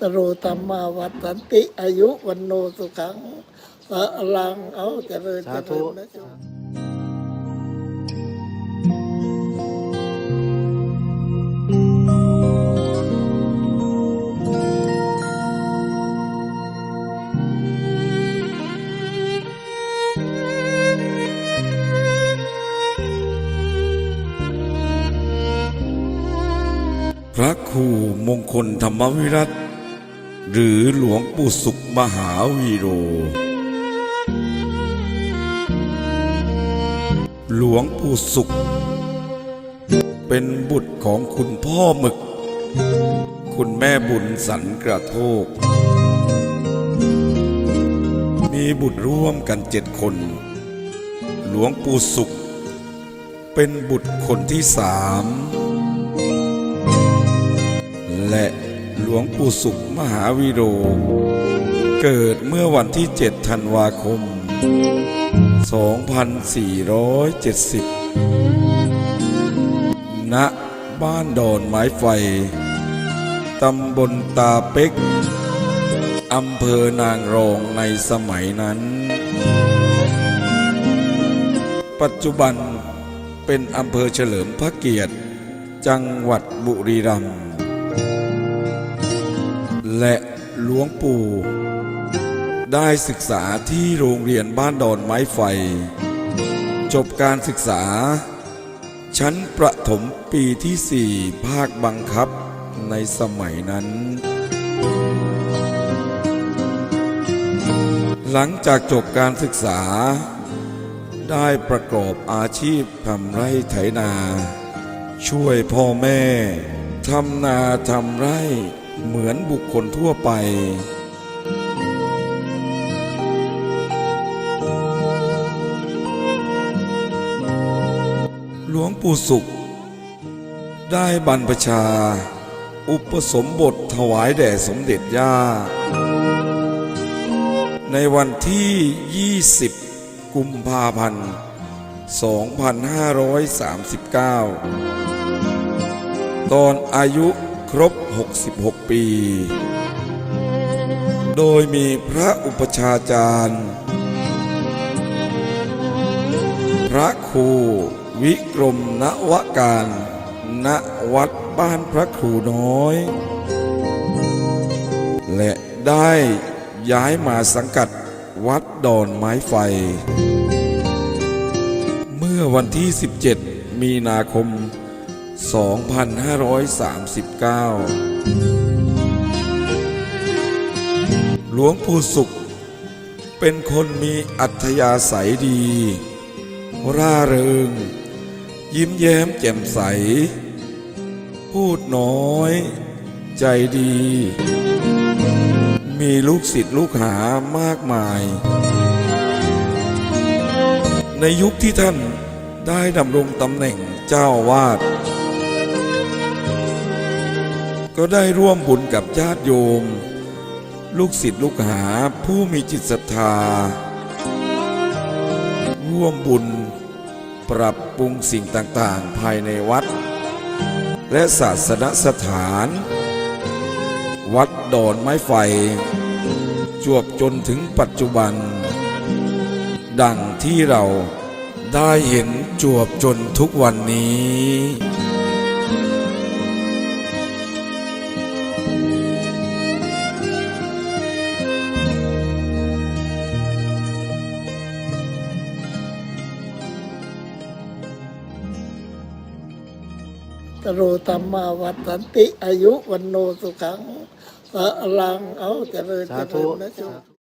ตโรธรรมาวัฏสันติอายุวันโนสุขังสะลังเอาเจริญเจริญนะจ๊ะพระครูมงคลธรรมวิรัต หรือหลวงปู่สุขมหาวีโร หลวงปู่สุข เป็นบุตรของคุณพ่อหมึก คุณแม่บุญสันกระโทก มีบุตรร่วมกันเจ็ดคน หลวงปู่สุข เป็นบุตรคนที่สามและ หลวงปู่สุขมหาวีโร เกิดเมื่อวันที่ 7 ธันวาคม 2470 ณ บ้านดอนไม้ไฟ ตำบลตาเป็ก อำเภอนางรองในสมัยนั้น ปัจจุบันเป็นอำเภอเฉลิมพระเกียรติ จังหวัดบุรีรัมย์ และหลวงปู่ ได้ศึกษาที่โรงเรียนบ้านดอนไม้ไฟ จบการศึกษา ชั้นประถมปีที่สี่ภาคบังคับในสมัยนั้น หลังจากจบการศึกษา ได้ประกอบอาชีพทำไร่ไถนา ช่วยพ่อแม่ทำนาทำไร่ เหมือนบุคคลทั่วไป หลวงปู่สุข ได้บรรพชา อุปสมบทถวายแด่สมเด็จย่า ในวันที่ 20 กุมภาพันธ์ 2539 ตอนอายุครบ 66 ปี โดยมีพระอุปชาจารย์ พระครูวิกรมนวการ ณ วัดบ้านพระครูน้อย และได้ย้ายมาสังกัดวัดดอนไม้ไฟ เมื่อวันที่ 17 มีนาคม 2539 หลวงปู่สุข เป็นคนมีอัธยาศัยดี ร่าเริง ยิ้มแย้มแจ่มใส พูดน้อย ใจดี มีลูกศิษย์ลูกหามากมาย ในยุคที่ท่านได้ดำรงตำแหน่งเจ้าวาด ก็ได้ร่วมบุญกับญาติโยม ลูกศิษย์ลูกหาผู้มีจิตศรัทธา ร่วมบุญปรับปรุงสิ่งต่างๆ ภายในวัด และศาสนสถาน วัดดอนไม้ไฟ จวบจนถึงปัจจุบัน ดังที่เราได้เห็นจวบจนทุกวันนี้ ตโรธรรมาวัตสันติอายุวันโนสุขังสะลังเอาเจริญเจริญนะจ๊ะ